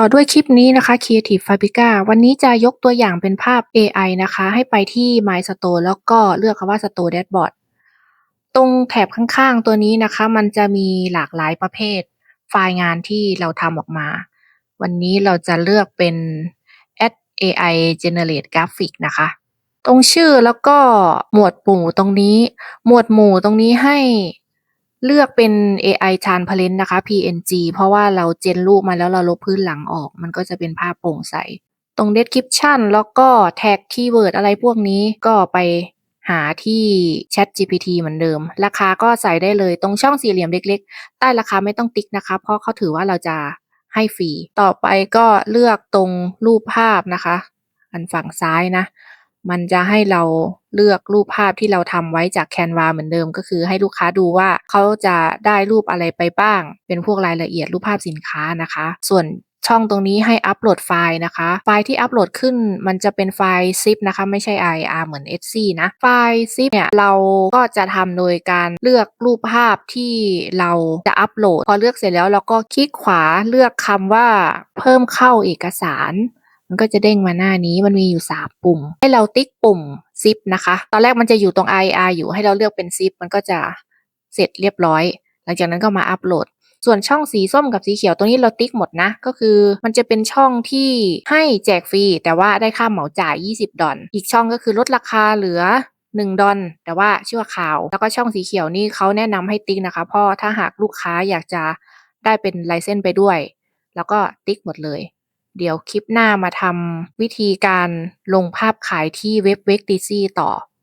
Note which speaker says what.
Speaker 1: ต่อด้วยคลิปนี้นะคะ Creative Fabrica วันนี้จะยกตัวอย่างเป็นภาพ AI นะคะ ให้ไปที่ My Store แล้วก็เลือกคำว่า Store Dashboard ตรงแถบข้างๆ ตัวนี้นะคะ มันจะมีหลากหลายประเภท ไฟล์งานที่เราทำออกมา วันนี้เราจะเลือกเป็น Add AI Generate Graphic นะคะ ตรงชื่อแล้วก็หมวดหมู่ตรงนี้ หมวดหมู่ตรงนี้ให้ เลือกเป็น AI Transparent นะคะ PNG เพราะว่าเราเจนรูปมาแล้วเราลบพื้นหลังออก มันก็จะเป็นภาพโปร่งใส ตรง Description แล้วก็แท็กคีย์เวิร์ดอะไรพวกนี้ก็ไปหาที่ ChatGPT เหมือนเดิม ราคาก็ใส่ได้เลยตรงช่องสี่เหลี่ยมเล็กๆ ใต้ราคาไม่ต้องติ๊กนะคะ เพราะเขาถือว่าเราจะให้ฟรี ต่อไปก็เลือกตรงรูปภาพนะคะ อันฝั่งซ้ายนะ มันจะให้เราเลือกรูปภาพที่เราทำไว้จาก Canva เหมือนเดิม ก็คือให้ลูกค้าดูว่าเขาจะได้รูปอะไรไปบ้าง เป็นพวกรายละเอียดรูปภาพสินค้านะคะ ส่วนช่องตรงนี้ให้อัปโหลดไฟล์นะคะ ไฟล์ที่อัปโหลดขึ้นมันจะเป็นไฟล์ zip นะคะ ไม่ใช่ IR เหมือน Etsy นะ ไฟล์ zip เนี่ยเราก็จะทำโดยการเลือกรูปภาพที่เราจะอัปโหลด พอเลือกเสร็จแล้วเราก็คลิกขวาเลือกคำว่าเพิ่มเข้าเอกสาร มันก็จะเด้งมาหน้านี้มันมีอยู่ 3 ปุ่ม ให้เราติ๊กปุ่ม zip นะคะ ตอนแรกมันจะอยู่ตรง IR อยู่ให้เราเลือกเป็น zip มันก็จะเสร็จเรียบร้อย หลังจากนั้นก็มาอัปโหลด ส่วนช่องสีส้มกับสีเขียวตัวนี้เราติ๊กหมดนะ ก็คือมันจะเป็นช่องที่ให้แจกฟรี แต่ว่าได้ค่าเหมาจ่าย 20 ดอลอีกช่องก็คือลดราคาเหลือ 1 ดอลแต่ว่าชั่วคราว แล้วก็ช่องสีเขียวนี่เขาแนะนำให้ติ๊กนะคะเพราะถ้าหากลูกค้าอยากจะได้เป็นไลเซนส์ไปด้วย แล้วก็ติ๊กหมดเลย เดี๋ยวคลิปหน้ามาทำวิธีการลงภาพขายที่เว็บเวกตีซี่ต่อ